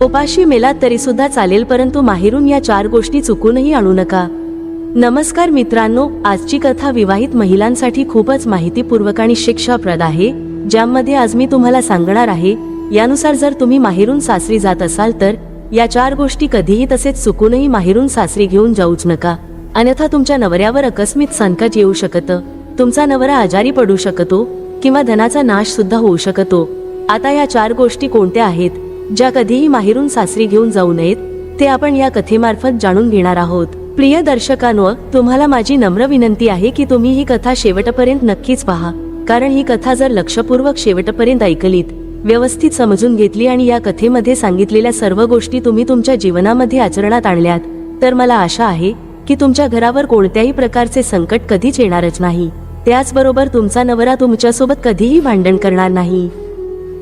उपाशी मेलात तरी सुद्धा चालेल परंतु माहेरून या चार गोष्टी चुकूनही आणू नका. नमस्कार मित्रांनो आजची कथा विवाहित महिलांसाठी खूपच माहितीपूर्वक आणि शिक्षाप्रद आहे ज्यामध्ये आज मी तुम्हाला सांगणार आहे यानुसार जर तुम्ही माहेरून सासरी जात असाल तर या चार गोष्टी कधीही तसेच चुकूनही माहेरून सासरी घेऊन जाऊच नका. अन्यथा तुमच्या नवऱ्यावर अकस्मित संकट येऊ शकतं तुमचा नवरा आजारी पडू शकतो किंवा धनाचा नाश सुद्धा होऊ शकतो. आता या चार गोष्टी कोणत्या आहेत? ज्या कधीही माहेरून सासरी घेऊन जाऊ नयेत ते आपण या कथेमार्फत जाणून घेणार आहोत. प्रिय दर्शकांनो तुम्हाला माझी नम्र विनंती आहे की तुम्ही ही कथा शेवटपर्यंत नक्कीच पहा. कारण ही कथा जर लक्षपूर्वक शेवटपर्यंत ऐकलीत व्यवस्थित समजून घेतली आणि या कथेमध्ये सांगितलेल्या सर्व गोष्टी तुम्ही तुमच्या जीवनामध्ये आचरणात आणल्यात तर मला आशा आहे की तुमच्या घरावर कोणत्याही प्रकारचे संकट कधीच येणारच नाही. त्याचबरोबर तुमचा नवरा तुमच्यासोबत कधीही भांडण करणार नाही.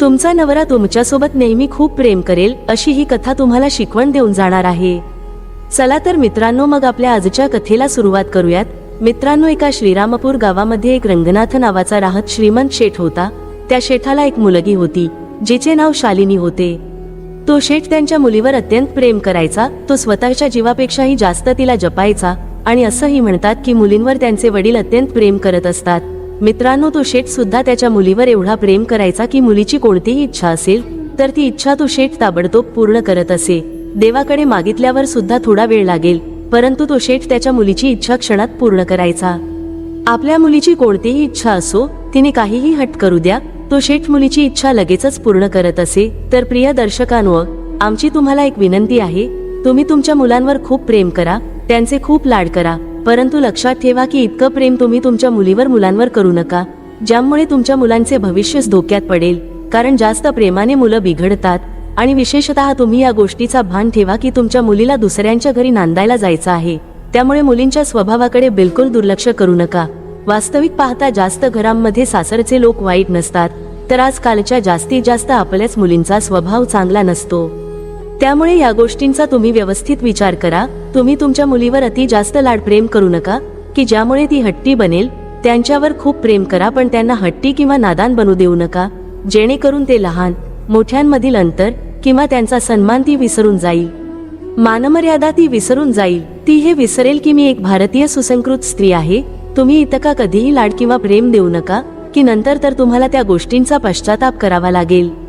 तुमचा नवरा तुमच्यासोबत नेहमी खूप प्रेम करेल अशी ही कथा तुम्हाला शिकवण देऊन जाणार आहे. चला तर मित्रांनो मग आपल्या आजच्या कथेला सुरुवात करूयात. मित्रांनो एका श्रीरामपूर गावामध्ये एक रंगनाथ नावाचा राहत श्रीमंत शेठ होता. त्या शेठाला एक मुलगी होती जिचे नाव शालिनी होते. तो शेठ त्यांच्या मुलीवर अत्यंत प्रेम करायचा तो स्वतःच्या जीवापेक्षाही जास्त तिला जपायचा आणि असंही म्हणतात की मुलींवर त्यांचे वडील अत्यंत प्रेम करत असतात. मित्रांनो तो शेठ सुद्धा त्याच्या मुलीवर एवढा प्रेम करायचा की मुलीची कोणतीही इच्छा असेल तर ती इच्छा तो शेठ ताबडतोब पूर्ण करत असे. देवाकडे मागितल्यावर सुद्धा थोडा वेळ लागेल परंतु तो शेठ त्याच्या मुलीची इच्छा क्षणात पूर्ण करायचा. आपल्या मुलीची कोणतीही इच्छा असो तिने काहीही हट करू द्या तो शेठ मुलीची इच्छा लगेचच पूर्ण करत असे. तर प्रिय दर्शकांवर आमची तुम्हाला एक विनंती आहे तुम्ही तुमच्या मुलांवर खूप प्रेम करा त्यांचे खूप लाड करा. परंतु लक्षात ठेवा की इतकं प्रेम तुम्ही तुमच्या मुलीवर मुलांवर करू नका ज्यामुळे तुमच्या मुलांचे भविष्यच धोक्यात पडेल. कारण जास्त प्रेमाने मुलं बिघडतात आणि विशेषतः तुम्ही या गोष्टीचा भान ठेवा की तुमच्या मुलीला दुसऱ्यांच्या घरी नांदायला जायचं आहे. त्यामुळे मुलींच्या स्वभावाकडे बिलकुल दुर्लक्ष करू नका. वास्तविक पाहता जास्त घरांमध्ये सासरचे लोक वाईट नसतात तर आजकालच्या जास्तीत जास्त आपल्याच मुलींचा स्वभाव चांगला नसतो. त्यामुळे या गोष्टींचा तुम्ही व्यवस्थित विचार करा. तुम्ही तुमच्या मुलीवर अति जास्त लाड प्रेम करू नका की ज्यामुळे ती हट्टी बनेल त्यांच्यावर खूप प्रेम करा पण त्यांना हट्टी किंवा नादान बनू देऊ नका. जेणेकरून ते लहान मोठ्यांमधील अंतर किंवा त्यांचा सन्मान ती विसरून जाईल. मानमर्यादा ती विसरून जाईल. ती हे विसरेल की मी एक भारतीय सुसंस्कृत स्त्री आहे. तुम्ही इतका कधीही लाड किंवा प्रेम देऊ नका की नंतर तर तुम्हाला त्या गोष्टींचा पश्चाताप करावा लागेल.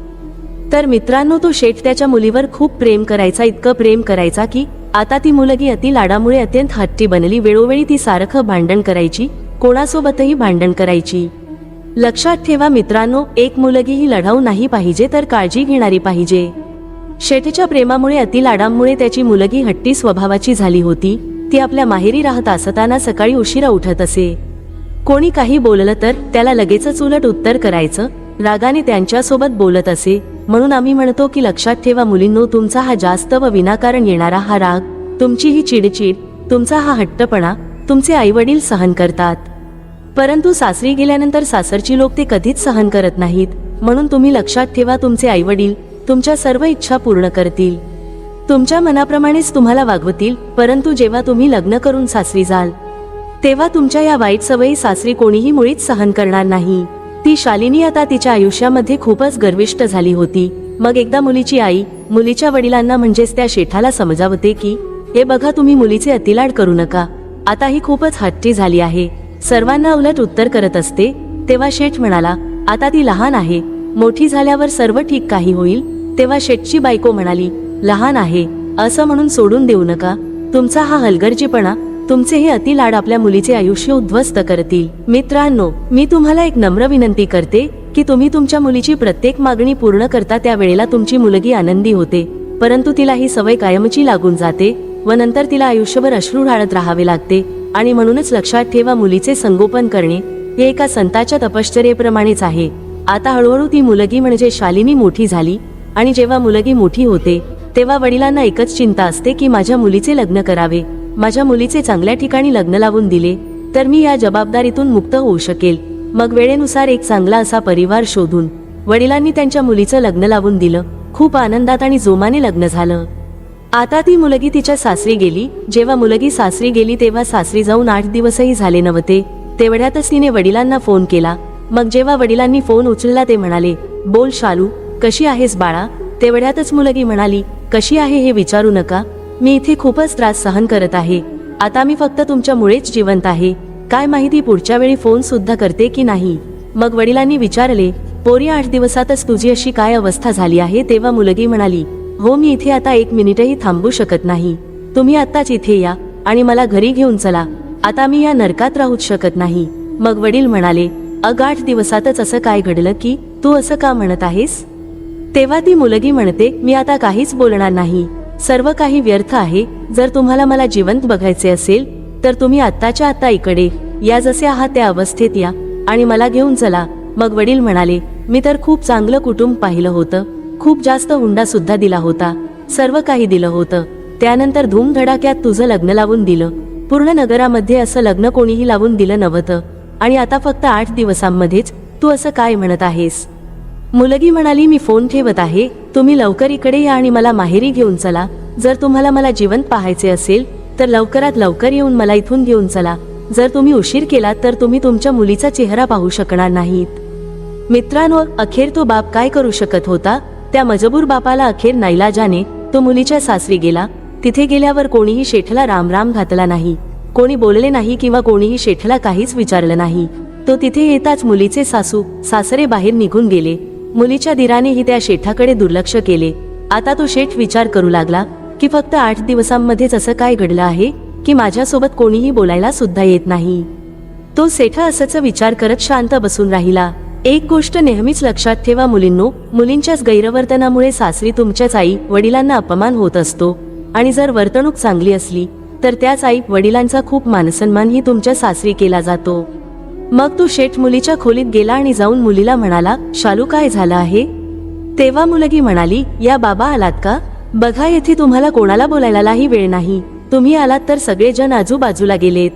तर मित्रांनो तो शेठ त्याच्या मुलीवर खूप प्रेम करायचा इतकं प्रेम करायचा की आता ती मुलगी अति लाडामुळे अत्यंत हट्टी बनली. वेळोवेळी ती सारखं भांडण करायची कोणासोबतही भांडण करायची. लक्षात ठेवा मित्रांनो एक मुलगी ही लढाऊ नाही पाहिजे तर काळजी घेणारी पाहिजे. शेठच्या प्रेमामुळे अति लाडांमुळे त्याची मुलगी हट्टी स्वभावाची झाली होती. ती आपल्या माहेरी राहत असताना सकाळी उशिरा उठत असे. कोणी काही बोललं तर त्याला लगेचच उलट उत्तर करायचं रागाने त्यांच्यासोबत बोलत असे. म्हणून आम्ही म्हणतो की लक्षात ठेवा मुलींनो तुमचा हा जास्त व विनाकारण येणारा हा राग तुमची ही चिडचिड तुमचा हा हट्टपणा तुमचे आईवडील सहन करतात. परंतु सासरी गेल्यानंतर सासरची लोक ते कधीच सहन करत नाहीत. म्हणून तुम्ही लक्षात ठेवा तुमचे आईवडील तुमच्या सर्व इच्छा पूर्ण करतील. तुमच्या मनाप्रमाणेच तुम्हाला वागवतील परंतु जेव्हा तुम्ही लग्न करून सासरी जाल तेव्हा तुमच्या या वाईट सवयी सासरी कोणीही मुळीच सहन करणार नाही. ती शालिनी आता तिच्या आयुष्यामध्ये खूपच गर्विष्ट झाली होती. मग एकदा मुलीची आई मुलीच्या वडिलांना म्हणजेच त्या शेठाला समजावते की हे बघा तुम्ही मुलीचे अतिलाड करू नका. आता ही खूपच हट्टी झाली आहे. सर्वांना उलट उत्तर करत असते. तेव्हा शेठ म्हणाला आता ती लहान आहे. मोठी झाल्यावर सर्व ठीक काही होईल. तेव्हा शेठची बायको म्हणाली लहान आहे. असं म्हणून सोडून देऊ नका. तुमचा हा हलगर्जीपणा तुमचे हे अतिलाड आपल्या मुलीचे आयुष्य उद्ध्वस्त करतील. मित्रांनो मी तुम्हाला एक नम्र विनंती करते की तुम्ही तुमच्या मुलीची प्रत्येक मागणी पूर्ण करता त्यावेळेला तुमची मुलगी आनंदी होते परंतु तिला ही सवय कायमची लागून जाते व नंतर तिला आयुष्यभर अश्रू ढाळत राहावे लागते आणि म्हणूनच लक्षात ठेवा मुलीचे संगोपन करणे हे एका संताच्या तपश्चर्येप्रमाणेच आहे. आता हळूहळू ती मुलगी म्हणजे शालिनी मोठी झाली आणि जेव्हा मुलगी मोठी होते तेव्हा वडिलांना एकच चिंता असते की माझ्या मुलीचे लग्न करावे. माझ्या मुलीचे चांगल्या ठिकाणी लग्न लावून दिले तर मी या जबाबदारीतून मुक्त होऊ शकेल. मग वेळेनुसार एक चांगला असा परिवार शोधून वडिलांनी त्यांच्या मुलीचं लग्न लावून दिलं. खूप आनंदात आणि जोमाने लग्न झालं. आता ती मुलगी तिच्या सासरी गेली. जेव्हा मुलगी सासरी गेली तेव्हा सासरी जाऊन आठ दिवसही झाले नव्हते. तेवढ्यातच तिने वडिलांना फोन केला. मग जेव्हा वडिलांनी फोन उचलला ते म्हणाले बोल शालू कशी आहेस बाळा? तेवढ्यातच मुलगी म्हणाली कशी आहे हे विचारू नका. मी इथे खूपच त्रास सहन करत आहे. आता मी फक्त तुमच्यामुळेच जिवंत आहे. काय माहिती पुढच्या वेळी फोन सुद्धा करते की नाही. मग वडिलांनी विचारले पोरी आठ दिवसातच तुझी अशी काय अवस्था झाली आहे? तेव्हा मुलगी म्हणाली हो मी इथे आता एक मिनिटही थांबू शकत नाही. तुम्ही आत्ताच इथे या आणि मला घरी घेऊन चला. आता मी या नरकात राहूच शकत नाही. मग वडील म्हणाले अग आठ दिवसातच असं काय घडलं की? तू असं का म्हणत आहेस? तेव्हा ती मुलगी म्हणते मी आता काहीच बोलणार नाही. सर्व काही व्यर्थ आहे. जर तुम्हाला मला जिवंत बघायचे असेल तर तुम्ही आत्ताच्या आत्ता इकडे या जसे आहात त्या अवस्थेत या आणि मला घेऊन चला. मग वडील म्हणाले मी तर खूप चांगलं कुटुंब पाहिलं होतं. खूप जास्त हुंडा सुद्धा दिला होता. सर्व काही दिलं होतं. त्यानंतर धूमधडाक्यात तुझं लग्न लावून दिलं. पूर्ण नगरामध्ये असं लग्न कोणीही लावून दिलं नव्हतं. आणि आता फक्त आठ दिवसांमध्येच तू असं काय म्हणत आहेस? मुलगी म्हणाली मी फोन ठेवत आहे. तुम्ही लवकर इकडे या आणि मला माहेरी घेऊन चला. जर तुम्हाला मला जिवंत पाहायचे असेल तर लवकरात लवकर येऊन मला इथून घेऊन चला. जर तुम्ही उशीर केला तर तुम्ही तुमच्या मुलीचा चेहरा पाहू शकणार नाहीत. मित्रांनो अखेर तो बाप काय करू शकत होता? त्या मजबूर बापाला अखेर नाईलाजाने तो मुलीच्या सासरी गेला. तिथे गेल्यावर कोणीही शेठला रामराम घातला नाही. कोणी बोलले नाही किंवा कोणीही शेठला काहीच विचारलं नाही. तो तिथे येताच मुलीचे सासू सासरे बाहेर निघून गेले. मुलीच्या दिरानेही त्या शेठाकडे दुर्लक्ष केले. आता तो शेठ विचार करू लागला की फक्त आठ दिवसांमध्येच असं काय घडलं आहे की माझ्यासोबत कोणीही बोलायला सुद्धा येत नाही. तो सेठा असंच विचार करत शांत बसून राहिला. एक गोष्ट नेहमीच लक्षात ठेवा मुलींनो मुलींच्याच गैरवर्तनामुळे सासरी तुमच्याच आई वडिलांना अपमान होत असतो. आणि जर वर्तणूक चांगली असली तर त्याच आई वडिलांचा खूप मानसन्मानही तुमच्या सासरी केला जातो. मग तो शेठ मुलीच्या खोलीत गेला आणि जाऊन मुलीला म्हणाला शालू काय झालं आहे? तेव्हा मुलगी म्हणाली या बाबा आलात का? बघा येथे तुम्हाला कोणाला बोलायलाही वेळ नाही. तुम्ही आलात तर सगळेजण आजूबाजूला गेलेत.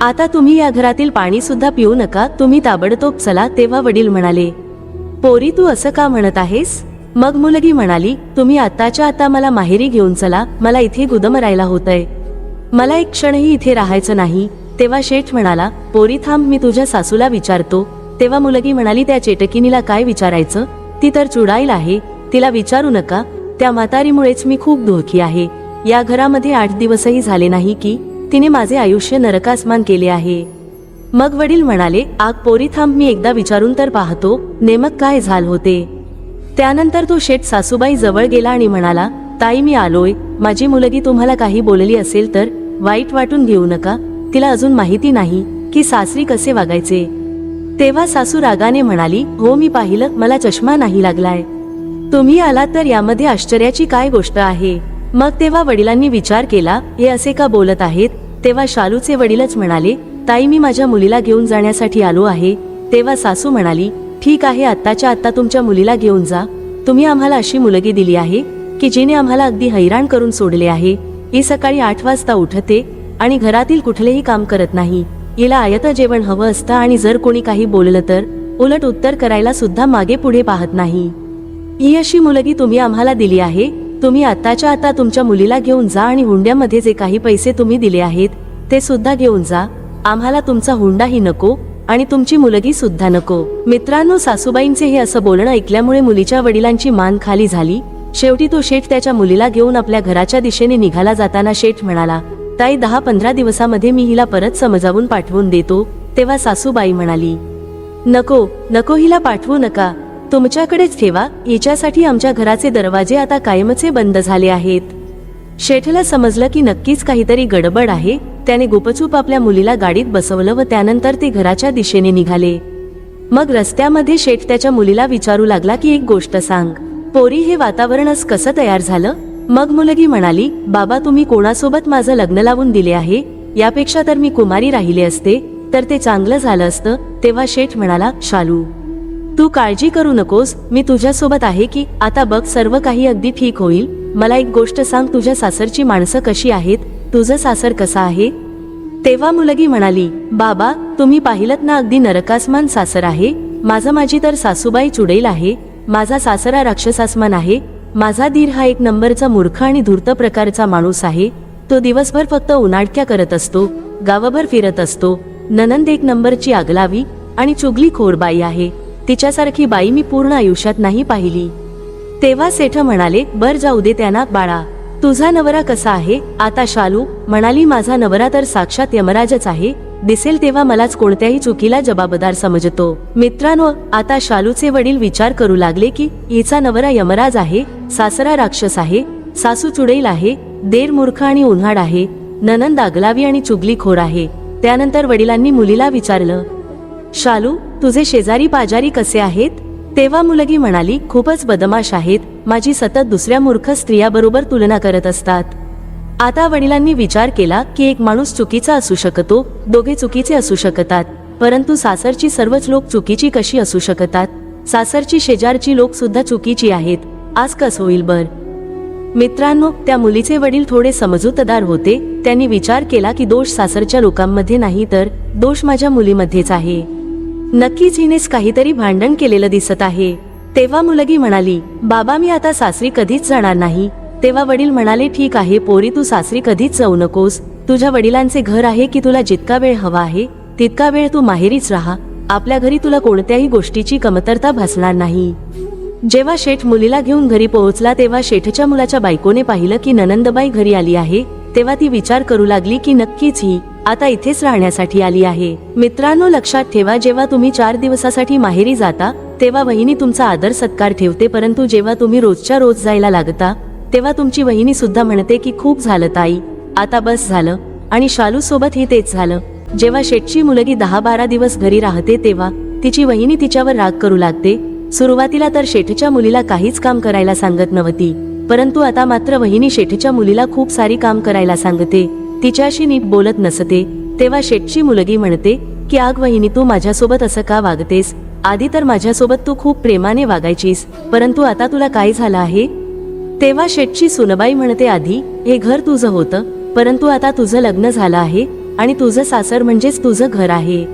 आता तुम्ही या घरातील पाणी सुद्धा पिऊ नका तुम्ही ताबडतोब चला तेव्हा वडील म्हणाले. पोरी तू असं का म्हणत आहेस? मग मुलगी म्हणाली तुम्ही आताच्या आता मला माहेरी घेऊन चला मला इथे गुदमरायला होतंय. मला एक क्षणही इथे राहायचं नाही. तेव्हा शेठ म्हणाला पोरी थांब मी तुझ्या सासूला विचारतो. तेव्हा मुलगी म्हणाली त्या चेटकिनीला काय विचारायचं? ती तर चुडाईल आहे तिला विचारू नका. त्या म्हातारीमुळेच मी खूप दुःखी आहे. या घरामध्ये आठ दिवसही झाले नाही की तिने माझे आयुष्य नरकासमान केले आहे. मग वडील म्हणाले आग पोरी थांब मी एकदा विचारून तर पाहतो नेमक काय झाल होते? त्यानंतर तो शेठ सासूबाई जवळ गेला आणि म्हणाला ताई मी आलोय. माझी मुलगी तुम्हाला काही बोलली असेल तर वाईट वाटून घेऊ नका. तिला अजून माहिती नाही की सासरी कसे वागायचे. तेव्हा सासू रागाने म्हणाली हो मी पाहिलं मला चष्मा नाही लागलाय. तुम्ही आलात तर यामध्ये आश्चर्याची काय गोष्ट आहे? मग तेव्हा वडिलांनी विचार केला हे असे का बोलत आहेत? तेव्हा शालूचे वडीलच म्हणाले ताई मी माझ्या मुलीला घेऊन जाण्यासाठी आलो आहे. तेव्हा सासू म्हणाली ठीक आहे आत्ताच्या आत्ता तुमच्या मुलीला घेऊन जा. तुम्ही आम्हाला अशी मुलगी दिली आहे की जिने आम्हाला अगदी हैराण करून सोडले आहे. ही सकाळी आठ वाजता उठते आणि घरातील कुठलेही काम करत नाही. हिला आयत जेवण हवं असतं आणि जर कोणी काही बोललं तर उलट उत्तर करायला सुद्धा मागे पुढे पाहत नाही. ही अशी मुलगी तुम्ही आम्हाला दिली आहे? तुम्ही आताच्या आता तुमच्या मुलीला घेऊन जा आणि हुंड्यामध्ये जे काही पैसे तुम्ही दिले आहेत ते सुद्धा घेऊन जा. आम्हाला तुमचा हुंडाही नको आणि तुमची मुलगी सुद्धा नको. मित्रांनो सासूबाईंचे हे असं बोलणं ऐकल्यामुळे मुलीच्या वडिलांची मान खाली झाली. शेवटी तो शेठ त्याच्या मुलीला घेऊन आपल्या घराच्या दिशेने निघाला जाताना शेठ म्हणाला ताई दहा पंधरा दिवसामध्ये मी हिला परत समजावून पाठवून देतो तेव्हा सासूबाई म्हणाली नको नको हिला पाठवू नका. तुमच्याकडेच ठेवा. याच्यासाठी आमच्या घराचे दरवाजे आता कायमचे बंद झाले आहेत. शेठला समजलं की नक्कीच काहीतरी गडबड आहे. त्याने गुपचूप आपल्या मुलीला गाडीत बसवलं व त्यानंतर ते घराच्या दिशेने निघाले. मग रस्त्यामध्ये शेठ त्याच्या मुलीला विचारू लागला की एक गोष्ट सांग. पोरी हे वातावरणच कसं तयार झालं? मग मुलगी म्हणाली बाबा तुम्ही कोणासोबत माझं लग्न लावून दिले आहे? यापेक्षा तर मी कुमारी राहिले असते. तर ते चांगलं झालं असतं तेव्हा शेठ म्हणाला शालू तू काळजी करू नकोस. मी तुझ्यासोबत आहे की आता बघ सर्व काही अगदी ठीक होईल. मला एक गोष्ट सांग तुझ्या सासरची माणसं कशी आहेत? तुझं सासर कसं आहे? तेव्हा मुलगी म्हणाली बाबा तुम्ही पाहिलत ना अगदी नरकासमान सासर आहे. माझं माझी तर सासूबाई चुडेल आहे. माझा सासरा राक्षसासमान आहे. माझा धीर हा एक नंबरचा मूर्ख आणि धूर्त प्रकारचा माणूस आहे. तो दिवसभर फक्त उन्हाडक्या करत असतो गावभर फिरत असतो. ननंद एक नंबरची आगलावी आणि चुगली खोर बाई आहे. तिच्यासारखी बाई मी पूर्ण आयुष्यात नाही पाहिली. तेव्हा सेठ म्हणाले बर जाऊ दे त्यांना बाळा. तुझा नवरा कसा आहे? आता शालू म्हणाली माझा नवरा तर साक्षात यमराजच आहे. दिसेल तेव्हा मलाच कोणत्याही चुकीला जबाबदार समजतो. मित्रांनो आता शालूचे वडील विचार करू लागले की हिचा नवरा यमराज आहे? सासरा राक्षस आहे सासू चुडेल आहे देर मूर्ख आणि उन्हाड आहे ननंद आगलावी आणि चुगलीखोर आहे. त्यानंतर वडिलांनी मुलीला विचारलं शालू तुझे शेजारी पाजारी कसे आहेत? तेव्हा मुलगी म्हणाली खूपच बदमाश आहेत माझी सतत दुसऱ्या मूर्ख स्त्रियाबरोबर तुलना करत असतात. आता वडिलांनी विचार केला की एक माणूस चुकीचा असू शकतो दोघे चुकीचे असू शकतात परंतु सासरची सर्वच लोक चुकीची कशी असू शकतात? सासरची शेजारची लोक सुद्धा चुकीची आहेत आज कस होईल बर? मित्रांनो त्या मुलीचे वडील थोडे समजूतदार होते. त्यांनी विचार केला की दोष सासरच्या लोकांमध्ये नाही तर दोष माझ्या मुलीमध्येच आहे. नक्कीच हिनेच काहीतरी भांडण केलेलं दिसत आहे. तेव्हा मुलगी म्हणाली बाबा मी आता सासरी कधीच जाणार नाही. तेव्हा वडील म्हणाले ठीक आहे पोरी तू सासरी कधीच जाऊ नकोस. तुझ्या वडिलांचे घर आहे की तुला जितका वेळ हवा आहे तितका वेळ तू माहेरीच राहा. आपल्या घरी तुला कोणत्याही गोष्टीची कमतरता भासणार नाही. जेव्हा शेठ मुलीला घेऊन घरी पोहोचला तेव्हा शेठच्या मुलाच्या बायकोने पाहिलं की ननंदबाई घरी आली आहे तेव्हा ती विचार करू लागली की नक्कीच ही आता इथेच राहण्यासाठी आली आहे. मित्रांनो लक्षात ठेवा जेव्हा तुम्ही चार दिवसासाठी माहेरी जाता तेव्हा वहिनी तुमचा आदर सत्कार ठेवते परंतु जेव्हा तुम्ही रोजच्या रोज जायला लागता तेव्हा तुमची वहिनी सुद्धा म्हणते की खूप झालं ताई आता बस झालं आणि शालू सोबत ही तेच झालं. जेव्हा शेठची मुलगी दहा बारा दिवस घरी राहते तेव्हा तिची वहिनी तिच्यावर राग करू लागते सुरुवातीला तर शेठच्या मुलीला काहीच काम करायला सांगत नव्हती. परंतु आता मात्र वहिनी शेठच्या मुलीला खूप सारी काम करायला सांगते. तिच्याशी नीट बोलत नसते. तेव्हा शेठची मुलगी म्हणते की आग वहिनी तू माझ्यासोबत असं का वागतेस? आधी तर माझ्यासोबत तू खूप प्रेमाने वागायचीस परंतु आता तुला काय झालं आहे? तेव्हा शेठची सुनबाई म्हणते आधी हे घर तुझं होतं परंतु आता तुझं लग्न झालं आहे आणि तुझं सासर म्हणजेच तुझं घर आहे.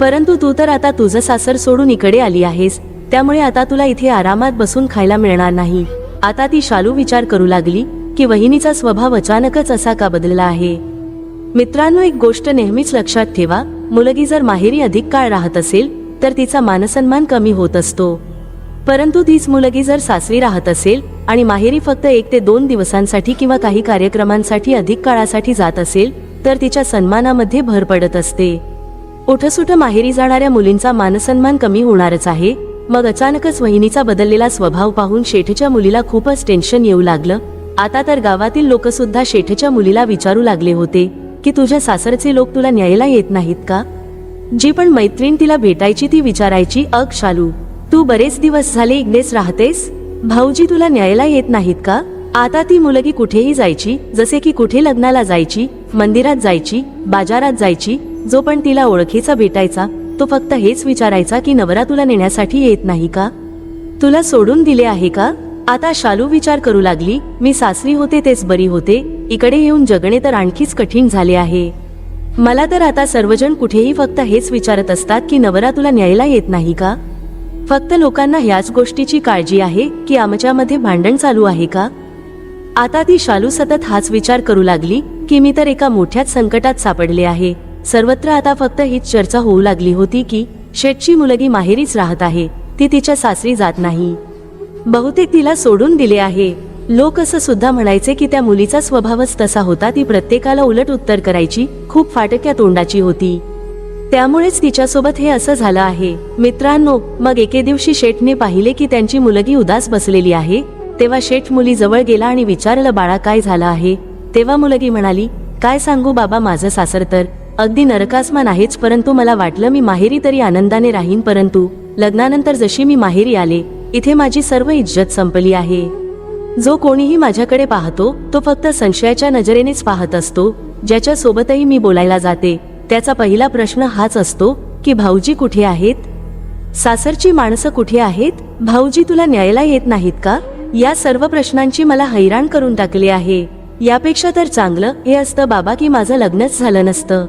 परंतु तू तर आता तुझं सासर सोडून इकडे आली आहेस. त्यामुळे आता तुला इथे आरामात बसून खायला मिळणार नाही. आता ती शालू विचार करू लागली की वहिनीचा स्वभाव अचानकच असा का बदलला आहे? मित्रांनो एक गोष्ट नेहमीच लक्षात ठेवा मुलगी जर माहेरी अधिक काळ राहत असेल तर तिचा मानसन्मान कमी होत असतो. परंतु तीच मुलगी जर सासरी राहत असेल आणि माहेरी फक्त एक ते दोन दिवसांसाठी किंवा काही कार्यक्रमांसाठी अधिक काळासाठी जात असेल तर तिच्या सन्मानामध्ये भर पडत असते. उठसुट माहेरी जाणाऱ्या मुलींचा मानसन्मान कमी होणारच आहे मग अचानकच वहिनीचा बदललेला स्वभाव पाहून शेठच्या मुलीला खूपच टेन्शन येऊ लागलं. आता तर गावातील लोक सुद्धा शेठच्या मुलीला विचारू लागले होते की तुझ्या सासरचे लोक तुला न्यायला येत नाहीत का? जी पण मैत्रीण तिला भेटायची ती विचारायची अग शालू तू बरेच दिवस झाले इग्नेस राहतेस? भाऊजी तुला न्यायला येत नाहीत का? आता ती मुलगी कुठेही जायची जसे की कुठे लग्नाला जायची मंदिरात जायची बाजारात जायची जो पण तिला ओळखीचा भेटायचा तो फक्त हेच विचारायचा की नवरा तुला नेण्यासाठी येत नाही का? तुला सोडून दिले आहे का? आता शालू विचार करू लागली मी सासरी होते तेच बरी होते इकडे येऊन जगणे तर आणखीच कठीण झाले आहे. मला तर आता सर्वजण कुठेही फक्त हेच विचारत असतात की नवरा तुला न्यायला येत नाही का? फक्त लोकांना ह्याच गोष्टीची काळजी आहे की आमच्यामध्ये भांडण चालू आहे का? आता ती शालू सतत हाच विचार करू लागली की मी तर एका मोठ्याच संकटात सापडले आहे. सर्वत्र आता फक्त हीच चर्चा होऊ लागली होती की शेठची मुलगी माहेरीच राहत आहे ती तिच्या सासरी जात नाही. बहुतेक तिला सोडून दिले आहे. लोक असं सुद्धा म्हणायचे की त्या मुलीचा स्वभावच तसा होता ती प्रत्येकाला उलट उत्तर करायची खूप फाटक्या तोंडाची होती. त्यामुळेच तिच्यासोबत हे असं झालं आहे. मित्रांनो मग एके दिवशी शेठने पाहिले की त्यांची मुलगी उदास बसलेली आहे. तेव्हा शेठ मुली जवळ गेला आणि विचारलं बाळा काय झालं आहे? तेव्हा मुलगी म्हणाली काय सांगू बाबा माझं सासर तर अगदी नरकासमान आहेच परंतु मला वाटलं मी माहेरी तरी आनंदाने राहीन परंतु लग्नानंतर जशी मी माहेरी आले इथे माझी सर्व इज्जत संपली आहे. जो कोणीही माझ्याकडे पाहतो तो फक्त संशयाच्या नजरेनेच पाहत असतो ज्याच्या सोबतही मी बोलायला जाते त्याचा पहिला प्रश्न हाच असतो की भाऊजी कुठे आहेत? सासरची माणसं कुठे आहेत? भाऊजी तुला न्यायला येत नाहीत का? या सर्व प्रश्नांची मला हैराण करून टाकले आहे. यापेक्षा तर चांगलं हे असतं बाबा की माझं लग्नच झालं नसतं.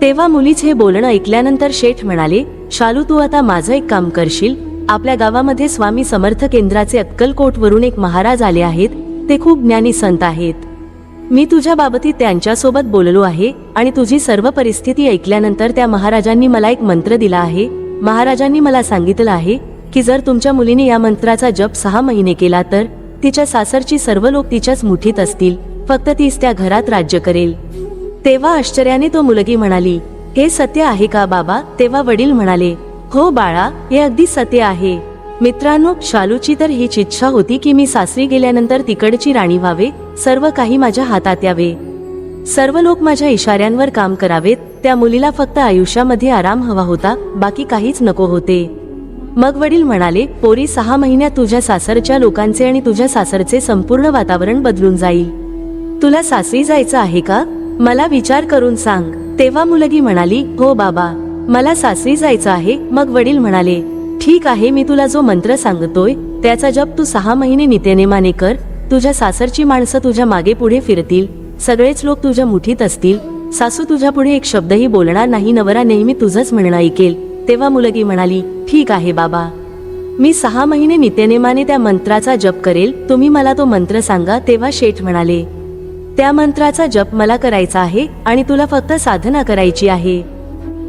तेव्हा मुलीच हे बोलणं ऐकल्यानंतर शेठ म्हणाले शालू तू आता माझं एक काम करशील. आपल्या गावामध्ये स्वामी समर्थ केंद्राचे अक्कलकोट वरून एक महाराज आले आहेत. ते खूप ज्ञानी संत आहेत. मी तुझ्या बाबतीत त्यांच्यासोबत बोललो आहे आणि तुझी सर्व परिस्थिती ऐकल्यानंतर त्या महाराजांनी मला एक मंत्र दिला आहे. महाराजांनी मला सांगितलं आहे की जर तुमच्या मुलीने या मंत्राचा जप सहा महिने केला तर तिच्या सासरची सर्व लोक तिच्याच मुठीत असतील. फक्त तीच त्या घरात राज्य करेल. तेव्हा आश्चर्याने तो मुलगी म्हणाली हे सत्य आहे का बाबा? तेव्हा वडील म्हणाले हो बाळा हे अगदी सत्य आहे. मित्रांनो शालूची तर हीच इच्छा होती की मी सासरी गेल्यानंतर तिकडची राणी व्हावे सर्व काही माझ्या हातात यावे. सर्व लोक माझ्या इशाऱ्यांवर काम करावेत त्या मुलीला फक्त आयुष्यामध्ये आराम हवा होता बाकी काहीच नको होते. मग वडील म्हणाले पोरी सहा महिन्यात तुझ्या सासरच्या लोकांचे आणि तुझ्या सासरचे संपूर्ण वातावरण बदलून जाईल. तुला सासरी जायचं आहे का? मला विचार करून सांग. तेव्हा मुलगी म्हणाली हो बाबा मला सासरी जायचं आहे. मग वडील म्हणाले ठीक आहे मी तुला जो मंत्र सांगतोय त्याचा जप तू सहा महिने नित्यनेमाने कर. तुझ्या सासरची माणसं तुझ्या मागे पुढे फिरतील. सगळेच लोक तुझ्या मुठीत असतील. सासू तुझ्या पुढे एक शब्दही बोलणार नाही नवरा नेहमी तुझंच म्हणणं ऐकेल. तेव्हा मुलगी म्हणाली ठीक आहे बाबा. मी सहा महिने नित्यनेमाने त्या मंत्राचा जप करेल. तुम्ही मला तो मंत्र सांगा. तेव्हा शेठ म्हणाले त्या मंत्राचा जप मला करायचा आहे आणि तुला फक्त साधना करायची आहे.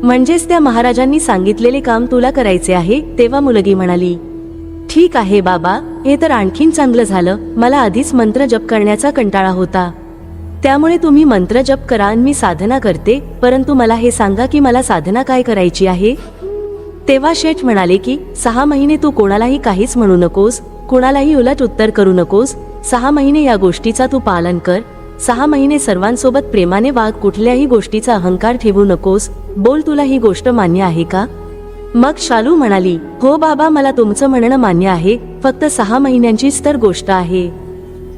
म्हणजेच त्या महाराजांनी सांगितलेले काम तुला करायचे आहे तेव्हा मुलगी म्हणाली ठीक आहे बाबा हे तर आणखीन चांगलं झालं. मला आधीच मंत्र जप करण्याचा कंटाळा होता. त्यामुळे तुम्ही मंत्र जप करा आणि मी साधना करते परंतु मला हे सांगा की मला साधना काय करायची आहे? तेव्हा शेठ म्हणाले की सहा महिने तू कोणालाही काहीच म्हणू नकोस कुणालाही उलट उत्तर करू नकोस. सहा महिने या गोष्टीचा तू पालन कर सहा महिने सर्वांसोबत प्रेमाने वाग कुठल्याही गोष्टीचा अहंकार ठेवू नकोस. बोल तुला ही गोष्ट मान्य आहे का? मग शालू म्हणाली हो बाबा मला तुमचं म्हणणं मान्य आहे. फक्त सहा महिन्यांचीच तर गोष्ट आहे.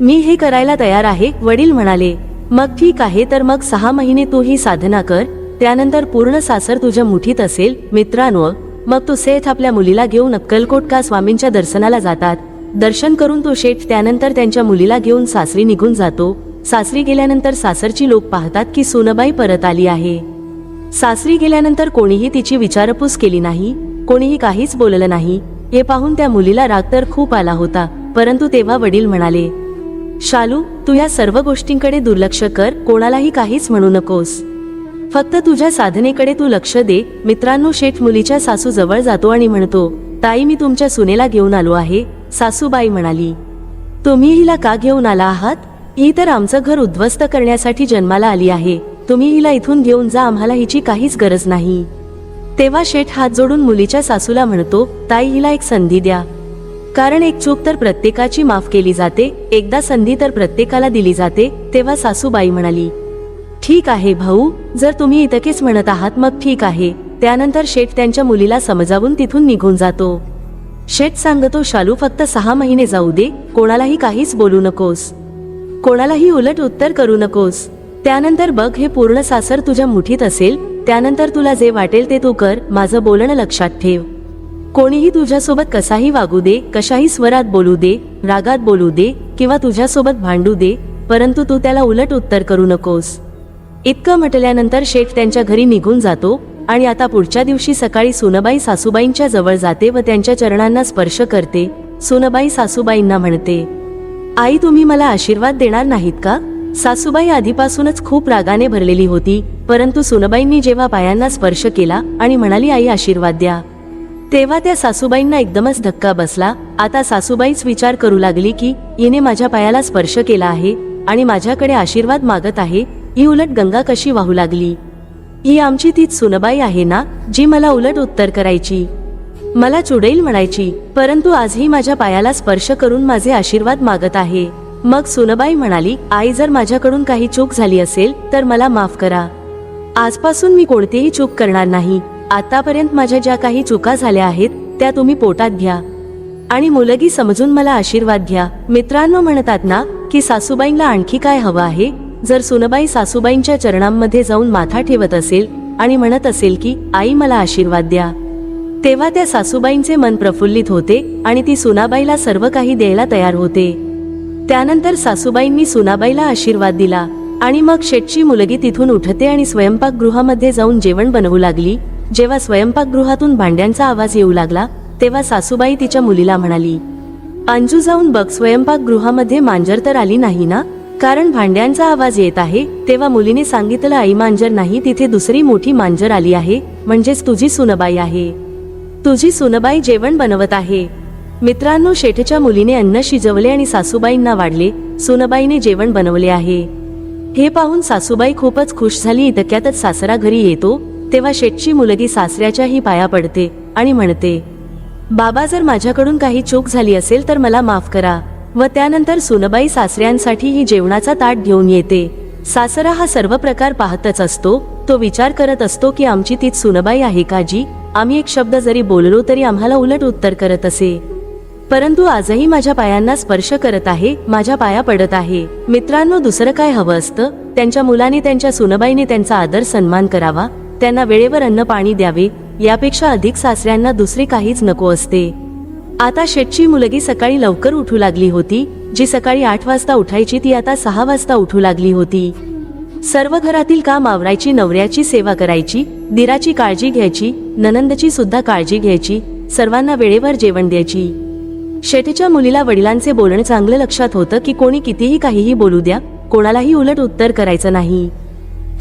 मी हे करायला तयार आहे वडील म्हणाले. मग ठीक आहे तर मग सहा महिने तू ही साधना कर. त्यानंतर पूर्ण सासर तुझ्या मुठीत असेल मित्रांनो. मग तू सेठ आपल्या मुलीला घेऊन अक्कलकोट का स्वामींच्या दर्शनाला जातात? दर्शन करून तो शेठ त्यानंतर त्यांच्या मुलीला घेऊन सासरी निघून जातो. सासरी गेल्यानंतर सासरची लोक पाहतात की सोनबाई परत आली आहे. सासरी गेल्यानंतर कोणीही तिची विचारपूस केली नाही कोणीही काहीच बोललं नाही. हे पाहून त्या मुलीला राग तर खूप आला होता परंतु तेव्हा वडील म्हणाले शालू तू या सर्व गोष्टींकडे दुर्लक्ष कर कोणालाही काहीच म्हणू नकोस. फक्त तुझ्या साधनेकडे तू लक्ष दे मित्रांनो शेठ मुलीच्या सासू जवळ जातो आणि म्हणतो ताई मी तुमच्या सुनेला घेऊन आलो आहे. सासूबाई म्हणाली तुम्ही हिला का घेऊन आला आहात? ही तर आमचं घर उद्ध्वस्त करण्यासाठी जन्माला आली आहे. तुम्ही हिला इथून घेऊन जा आम्हाला हिची काहीच गरज नाही. तेव्हा शेठ हात जोडून मुलीच्या सासूला म्हणतो ताई हिला एक संधी द्या. कारण एक चूक तर प्रत्येकाची माफ केली जाते एकदा संधी तर प्रत्येकाला दिली जाते तेव्हा सासूबाई म्हणाली ठीक आहे भाऊ जर तुम्ही इतकेच म्हणत आहात मग ठीक आहे. त्यानंतर शेठ त्यांच्या मुलीला समजावून तिथून निघून जातो. शेठ सांगतो शालू फक्त सहा महिने जाऊ दे कोणालाही काहीच बोलू नकोस. कोणालाही उलट उत्तर करू नकोस. त्यानंतर बघ हे पूर्ण सासर तुझ्या मुठीत असेल त्यानंतर तुला जे वाटेल ते तू कर माझं बोलणं लक्षात ठेव. कोणीही तुझ्यासोबत कसाही वागू दे कशाही स्वरात बोलू दे रागात बोलू दे किंवा तुझ्यासोबत भांडू दे परंतु तू त्याला उलट उत्तर करू नकोस. इतकं म्हटल्यानंतर शेठ त्यांच्या घरी निघून जातो आणि आता पुढच्या दिवशी सकाळी सुनबाई सासूबाईंच्या जवळ जाते व त्यांच्या चरणांना स्पर्श करते. सुनबाई सासूबाईंना म्हणते आई तुम्ही मला आशीर्वाद देणार नाहीत का? सासूबाई आधीपासूनच खूप रागाने भरलेली होती परंतु सुनबाईंनी जेव्हा पायांना स्पर्श केला आणि म्हणाली आई आशीर्वाद द्या. तेव्हा त्या सासूबाईंना एकदमच धक्का बसला. आता सासूबाईच विचार करू लागली की हिने माझ्या पायाला स्पर्श केला आहे आणि माझ्याकडे आशीर्वाद मागत आहे. ही उलट गंगा कशी वाहू लागली? ही आमची तीच सुनबाई आहे ना जी मला उलट उत्तर करायची. मला चुडेल म्हणायची परंतु आजही माझ्या पायाला स्पर्श करून माझे आशीर्वाद मागत आहे. मग सुनबाई म्हणाली आई जर माझ्याकडून काही चूक झाली असेल तर मला माफ करा. आजपासून मी कोणतीही चूक करणार नाही. आतापर्यंत माझ्या ज्या काही चुका झाल्या आहेत त्या तुम्ही पोटात घ्या. आणि मुलगी समजून मला आशीर्वाद घ्या. मित्रांनो म्हणतात ना की सासूबाईंना आणखी काय हवं आहे? जर सुनबाई सासूबाईंच्या चरणांमध्ये जाऊन माथा ठेवत असेल आणि म्हणत असेल की आई मला आशीर्वाद द्या. तेव्हा त्या सासूबाईंचे मन प्रफुल्लित होते आणि ती सुनाबाईला सर्व काही द्यायला तयार होते. त्यानंतर सासूबाईंनी सुनाबाईला आशीर्वाद दिला आणि मग शेटची मुलगी तिथून उठते आणि स्वयंपाकगृहामध्ये जाऊन जेवण बनवू लागली. जेव्हा स्वयंपाकगृहातून भांड्यांचा आवाज येऊ लागला तेव्हा सासूबाई तिच्या मुलीला म्हणाली अंजू जाऊन बघ स्वयंपाकगृहामध्ये मांजर तर आली नाही ना? कारण भांड्यांचा आवाज येत आहे तेव्हा मुलीने सांगितलं आई मांजर नाही तिथे दुसरी मोठी मांजर आली आहे म्हणजेच तुझी सुनबाई आहे. तुझी सुनबाई जेवण बनवत आहे. मित्रांनो शेठच्या मुलीने अन्न शिजवले आणि सासूबाईंना वाढले. सुनबाईने जेवण बनवले आहे. हे पाहून सासूबाई खूपच खुश झाली. इतक्यातच सासरा घरी येतो. तेव्हा शेठची मुलगी सासऱ्याच्याही पाया पडते आणि म्हणते बाबा जर माझ्याकडून काही चूक झाली असेल तर मला माफ करा. व त्यानंतर सुनबाई सासऱ्यांसाठी ही जेवणाचा ताट घेऊन येते. सासरा हा सर्व प्रकार पाहतच असतो. तो विचार करत असतो की आमची तीच सुनबाई आहे का जी आम्ही एक शब्द जरी बोललो तरी आम्हाला उलट उत्तर करत असे. परंतु आजही माझ्या पायांना स्पर्श करत आहे माझ्या पाया पडत आहे. मित्रांनो दुसरं काय हवं असतं? त्यांच्या मुलाने त्यांच्या सुनबाईने त्यांचा आदर सन्मान करावा त्यांना वेळेवर अन्न पाणी द्यावे यापेक्षा अधिक सासऱ्यांना दुसरे काहीच नको असते. आता शेटची मुलगी सकाळी लवकर उठू लागली होती जी सकाळी आठ वाजता उठायची ती आता सहा वाजता उठू लागली होती. सर्व घरातील काम आवरायची नवऱ्याची सेवा करायची दिराची काळजी घ्यायची ननंदची सुद्धा काळजी घ्यायची सर्वांना वेळेवर जेवण द्यायची. शेठच्या मुलीला वडिलांचे बोलणं चांगलं लक्षात होतं की कोणी कितीही काहीही बोलू द्या कोणालाही उलट उत्तर करायचं नाही.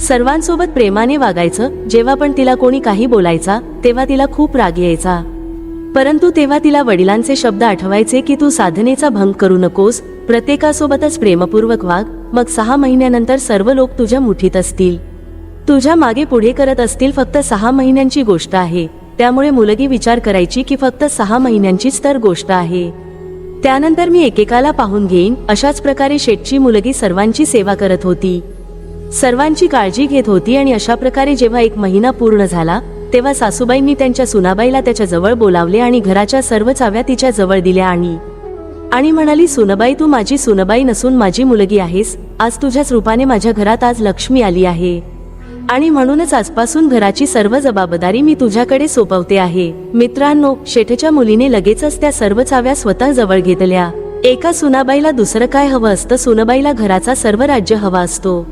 सर्वांसोबत प्रेमाने वागायचं जेव्हा पण तिला कोणी काही बोलायचा तेव्हा तिला खूप राग यायचा. परंतु तेव्हा तिला वडिलांचे शब्द आठवायचे की तू साधनेचा भंग करू नकोस प्रत्येकासोबतच प्रेमपूर्वक वाग. मग सहा महिन्यानंतर सर्व लोक तुझ्या मुठीत असतील. तुझ्या मागे पुढे करत असतील फक्त सहा महिन्यांची गोष्ट आहे. त्यामुळे मुलगी विचार करायची की फक्त सहा महिन्यांचीच तर गोष्ट आहे. त्यानंतर मी एकेकाला पाहून घेईन. अशाच प्रकारे शेठची मुलगी सर्वांची सेवा करत होती. सर्वांची काळजी घेत होती आणि अशा प्रकारे जेव्हा एक महिना पूर्ण झाला तेव्हा सासूबाईंनी त्यांच्या सुनाबाईला त्याच्याजवळ बोलावले आणि घराच्या सर्व चाव्या तिच्या जवळ दिल्या आणि आणि म्हणाली सुनबाई तू माझी सुनबाई नसून माझी मुलगी आहेस. आज तुझ्याच रूपाने माझ्या घरात आज लक्ष्मी आली आहे. आणि म्हणूनच आजपासून घराची सर्व जबाबदारी मी तुझ्याकडे सोपवते आहे. मित्रांनो शेठच्या मुलीने लगेचच त्या सर्व चाव्या स्वतः जवळ घेतल्या. एका सुनाबाईला दुसरं काय हवं असतं? सुनबाईला घराचा सर्व राज्य हवा असतो.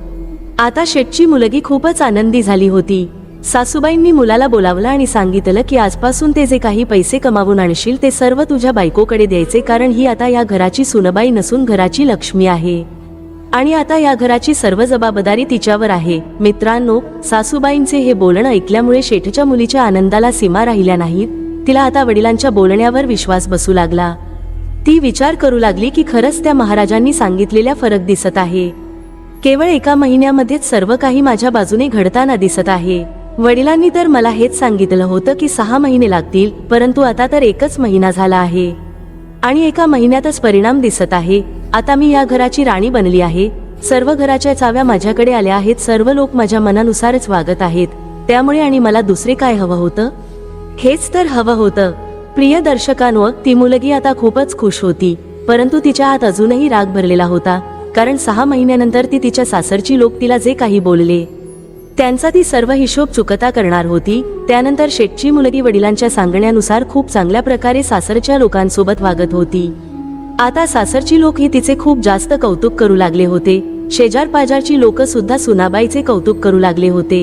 आता शेठची मुलगी खूपच आनंदी झाली होती. सासूबाईंनी मुलाला बोलावलं आणि सांगितलं की आजपासून ते जे काही पैसे कमावून आणशील ते सर्व तुझ्या बायकोकडे द्यायचे कारण ही आता या घराची सुनबाई नसून घराची लक्ष्मी आहे. आणि आता या घराची सर्व जबाबदारी तिच्यावर आहे. मित्रांनो सासूबाईंचे हे बोलणं ऐकल्यामुळे शेठच्या मुलीच्या आनंदाला सीमा राहिल्या नाहीत. तिला आता वडिलांच्या बोलण्यावर विश्वास बसू लागला. ती विचार करू लागली की खरंच त्या महाराजांनी सांगितलेल्या फरक दिसत आहे. केवळ एका महिन्यामध्येच सर्व काही माझ्या बाजूने घडताना दिसत आहे. वडिलांनी तर मला हेच सांगितलं होतं की सहा महिने लागतील परंतु आता तर एकच महिना झाला आहे. आणि एका महिन्यातच परिणाम दिसत आहे. आता मी या घराची राणी बनली आहे. सर्व घराच्या चाव्या माझ्याकडे आल्या आहेत. सर्व लोक माझ्या मनानुसारच वागत आहेत. त्यामुळे आणि मला दुसरे काय हवं होतं? हेच तर हवं होतं. प्रिय दर्शकांवर ती मुलगी आता खूपच खुश होती. परंतु तिच्या आत अजूनही राग भरलेला होता. कारण सहा महिन्यानंतर ती तिच्या सासरची लोक तिला जे काही बोलले त्यांचा ती सर्व हिशोब चुकता करणार होती. त्यानंतर शेठची मुलगी वडिलांच्या सांगण्यानुसार खूप चांगल्या प्रकारे सासरच्या लोकांसोबत वागत होती. आता सासरची लोक ही तिचे खूप जास्त कौतुक करू लागले होते. शेजार पाजारची लोक सुद्धा सुनाबाईचे कौतुक करू लागले होते.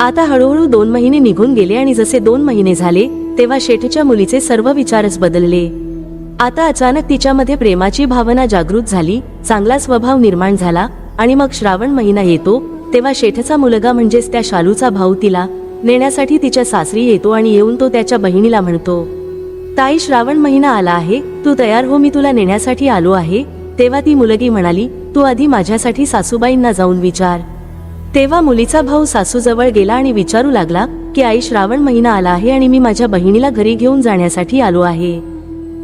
आता हळूहळू दोन महिने निघून गेले आणि जसे दोन महिने झाले तेव्हा शेठच्या मुलीचे सर्व विचारच बदलले. आता अचानक तिच्यामध्ये प्रेमाची भावना जागृत झाली चांगला स्वभाव निर्माण झाला आणि मग श्रावण महिना येतो तेव्हा शेठचा मुलगा म्हणजेच त्या शालूचा भाऊ तिला नेण्यासाठी तिच्या सासरी येतो आणि येऊन तो त्याच्या बहिणीला म्हणतो ताई श्रावण महिना आला आहे तू तयार हो मी तुला नेण्यासाठी आलो आहे. तेव्हा ती मुलगी म्हणाली तू आधी माझ्यासाठी सासूबाईंना जाऊन विचार. तेव्हा मुलीचा भाऊ सासूजवळ गेला आणि विचारू लागला की आई श्रावण महिना आला आहे आणि मी माझ्या बहिणीला घरी घेऊन जाण्यासाठी आलो आहे.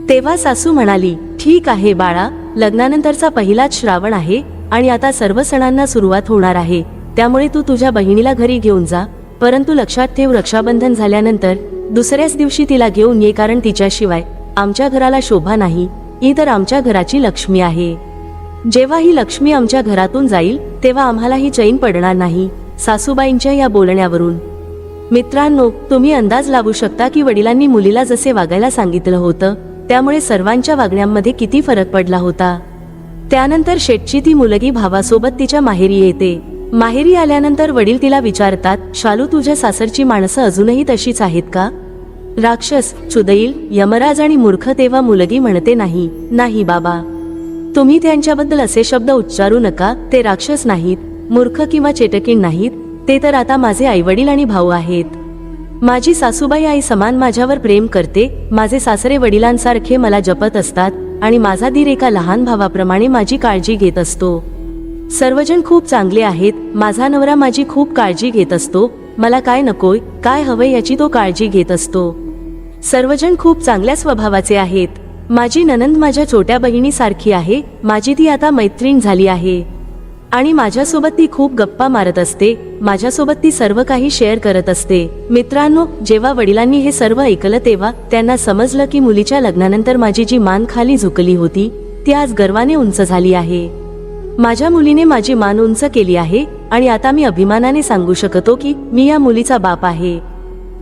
तेव्हा सासू म्हणाली ठीक आहे बाळा लग्नानंतरचा पहिलाच श्रावण आहे आणि आता सर्व सणांना सुरुवात होणार आहे. त्यामुळे तू तुझ्या बहिणीला घरी घेऊन जा. परंतु लक्षात ठेव रक्षाबंधन झाल्यानंतर दुसऱ्याच दिवशी तिला घेऊन ये कारण तिच्याशिवाय आमच्या घराला शोभा नाही. ही तर आमच्या घराची लक्ष्मी आहे. जेव्हा ही लक्ष्मी आमच्या घरातून जाईल तेव्हा आम्हालाही चैन पडणार नाही. सासूबाईंच्या या बोलण्यावरून. मित्रांनो तुम्ही अंदाज लावू शकता की वडिलांनी मुलीला जसे वागायला सांगितलं होतं त्यामुळे सर्वांच्या वागण्यामध्ये किती फरक पडला होता? त्यानंतर शेटची ती मुलगी भावासोबत तिच्या माहेरी येते. माहेरी आल्यानंतर वडील तिला विचारतात शालू तुझ्या सासरची माणसं अजूनही तशीच आहेत का? राक्षस चुदैल यमराज आणि मूर्ख तेव्हा मुलगी म्हणते नाही. नाही बाबा. तुम्ही त्यांच्याबद्दल असे शब्द उच्चारू नका. ते राक्षस नाहीत मूर्ख किंवा चेटकीण नाहीत. ते तर आता माझे आईवडील आणि भाऊ आहेत. माझी सासूबाई आई समान माझ्यावर प्रेम करते. माझे सासरे वडिलांसारखे मला जपत असतात. आणि माझा दीर एका लहान भावाप्रमाणे माझी काळजी घेत असतो. सर्वजण खूप चांगले आहेत माझा नवरा माझी खूप काळजी घेत असतो मला काय नकोय काय हवंय याची तो काळजी घेत असतो. सर्वजण खूप चांगल्या स्वभावाचे आहेत. माझी ननंद माझ्या छोट्या बहिणीसारखी आहे माझी ती आता मैत्रीण झाली आहे. आणि माझ्यासोबत ती खूप गप्पा मारत असते. माझ्यासोबत ती सर्व काही शेअर करत असते. मित्रांनो जेव्हा वडिलांनी हे सर्व ऐकलं तेव्हा त्यांना समजलं की मुलीच्या लग्नानंतर माझी जी मान खाली झुकली होती ती आज गर्वाने उंच झाली आहे. माझ्या मुलीने माझी मान उंच केली आहे आणि आता मी अभिमानाने सांगू शकतो की मी या मुलीचा बाप आहे.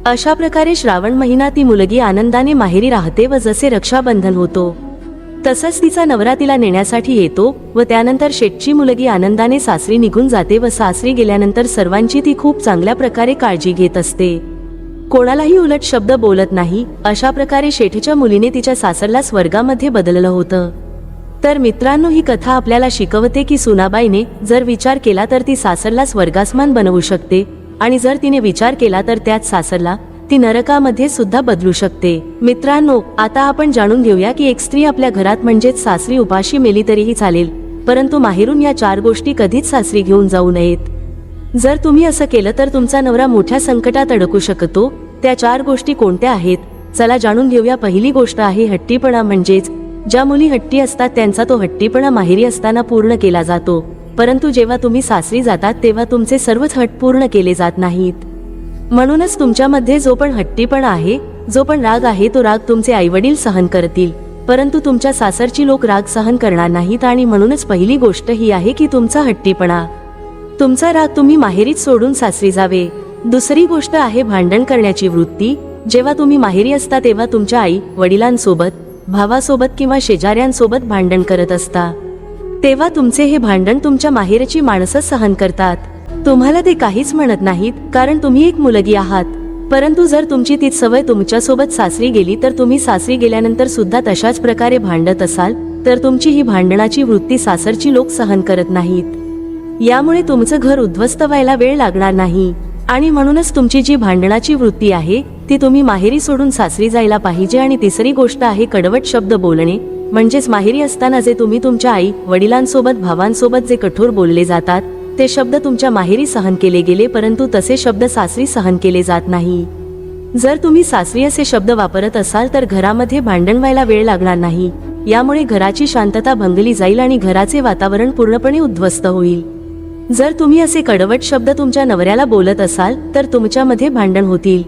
अशा प्रकारे श्रावण महिना ती मुलगी आनंदाने माहेरी राहते व जसे रक्षाबंधन होतो. तसंच तिचा नवरा तिला नेण्यासाठी येतो व त्यानंतर शेठची मुलगी आनंदाने सासरी निघून जाते व सासरी गेल्यानंतर सर्वांची ती खूप चांगल्या प्रकारे काळजी घेत असते. कोणालाही उलट शब्द बोलत नाही अशा प्रकारे शेठच्या मुलीने तिच्या सासरला स्वर्गामध्ये बदललं होतं. तर मित्रांनो ही कथा आपल्याला शिकवते की सुनाबाईने जर विचार केला तर ती सासरला स्वर्गासमान बनवू शकते आणि जर तिने विचार केला तर त्याच सासरला ती नरकामध्ये सुद्धा बदलू शकते. मित्रांनो आता आपण जाणून घेऊया की एक स्त्री आपल्या घरात म्हणजेच सासरी उपाशी मेली तरीही चालेल परंतु माहेरून या चार गोष्टी कधीच सासरी घेऊन जाऊ नयेत. जर तुम्ही असं केलं तर तुमचा नवरा मोठ्या संकटात अडकू शकतो. त्या चार गोष्टी कोणत्या आहेत? चला जाणून घेऊया. पहिली गोष्ट आहे हट्टीपणा म्हणजेच ज्या मुली हट्टी असतात त्यांचा तो हट्टीपणा माहेरी असताना पूर्ण केला जातो. परंतु जेव्हा तुम्ही सासरी जातात तेव्हा तुमचे सर्वच हट पूर्ण केले जात नाहीत. म्हणूनच तुमच्यामध्ये जो पण हट्टीपणा आहे जो पण राग आहे तो राग तुमचे आईवडील सहन करतील. परंतु तुमच्या सासरची लोक राग सहन करणार नाहीत आणि म्हणूनच पहिली गोष्ट ही आहे की तुमचा हट्टीपणा. तुमचा राग तुम्ही माहेरीच सोडून सासरी जावे. दुसरी गोष्ट आहे भांडण करण्याची वृत्ती. जेव्हा तुम्ही माहेरी असता तेव्हा तुमच्या आई वडिलांसोबत भावासोबत किंवा शेजाऱ्यांसोबत भांडण करत असता. तेव्हा तुमचे हे भांडण तुमच्या माहेरची माणसं सहन करतात. तुम्हाला ते काहीच म्हणत नाहीत कारण तुम्ही एक मुलगी आहात. परंतु जर तुमची तीच सवय तुमच्यासोबत सासरी गेली तर तुम्ही सासरी गेल्यानंतर सुद्धा तशाच प्रकारे भांडत असाल तर तुमची ही भांडणाची वृत्ती सासरची लोक सहन करत नाहीत. यामुळे तुमचं घर उद्ध्वस्त व्हायला वेळ लागणार नाही. आणि म्हणूनच तुमची जी भांडणाची वृत्ती आहे ती तुम्ही माहेरी सोडून सासरी जायला पाहिजे आणि तिसरी गोष्ट आहे कडवट शब्द बोलणे. म्हणजेच माहेरी असताना जे तुम्ही तुमच्या आई वडिलांसोबत भावांसोबत जे कठोर बोलले जातात ते शब्द तुमच्या माहेरी सहन केले गेले परंतु तसे शब्द सासरी सहन केले जात नाही. जर तुम्ही सासरी असे शब्द वापरत असाल तर घरामध्ये भांडण व्हायला वेळ लागणार नाही. यामुळे घराची शांतता भंगली जाईल आणि घराचे वातावरण पूर्णपणे उद्ध्वस्त होईल. जर तुम्ही असे कडवट शब्द तुमच्या नवऱ्याला बोलत असाल तर तुमच्यामध्ये भांडण होतील.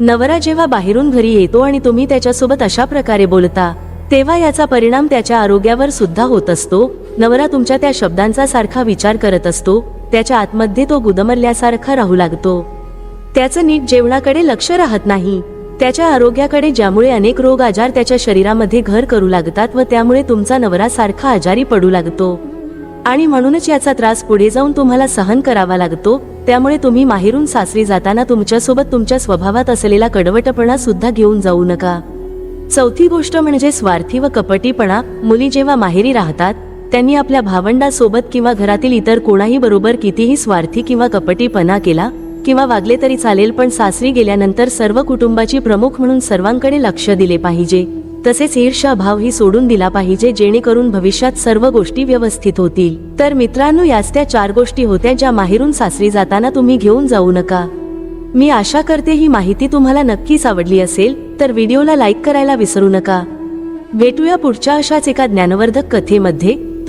नवरा जेव्हा बाहेरून घरी येतो आणि तुम्ही त्याच्यासोबत अशा प्रकारे बोलता तेव्हा याचा परिणाम त्याच्या आरोग्यावर सुद्धा होत असतो. नवरा तुमच्या त्या शब्दांचा सारखा विचार करत असतो त्याच्या आतमध्ये तो गुदमरल्यासारखा राहू लागतो. त्याचं नीट जेवणाकडे लक्ष राहत नाही. त्याच्या आरोग्याकडे ज्यामुळे अनेक रोग आजार त्याच्या शरीरामध्ये घर करू लागतात व त्यामुळे तुमचा नवरा सारखा आजारी पडू लागतो. आणि म्हणूनच याचा त्रास पुढे जाऊन तुम्हाला सहन करावा लागतो त्यामुळे तुम्ही माहेरून सासरी जाताना तुमच्यासोबत तुमच्या स्वभावात असलेला कडवटपणा सुद्धा घेऊन जाऊ नका. चौथी गोष्ट म्हणजे स्वार्थी व कपटीपणा. मुली जेव्हा माहेरी राहतात त्यांनी आपल्या भावंडासोबत किंवा घरातील इतर कोणाही बरोबर कितीही स्वार्थी किंवा कपटीपणा केला किंवा वागले तरी चालेल पण सासरी गेल्यानंतर सर्व कुटुंबाची प्रमुख म्हणून सर्वांकडे लक्ष दिले पाहिजे. तसेच ईर्षा भाव ही सोडून दिला पाहिजे जेणेकरून भविष्यात सर्व गोष्टी व्यवस्थित होतील. तर मित्रांनो याच त्या चार गोष्टी होत्या ज्या माहेरून सासरी जाताना तुम्ही घेऊन जाऊ नका. मी आशा करते ही माहिती तुम्हाला नक्कीच आवडली असेल तर व्हिडिओला लाईक करायला विसरू नका. भेटूया पुढच्या अशाच एका ज्ञानवर्धक कथेमध्ये.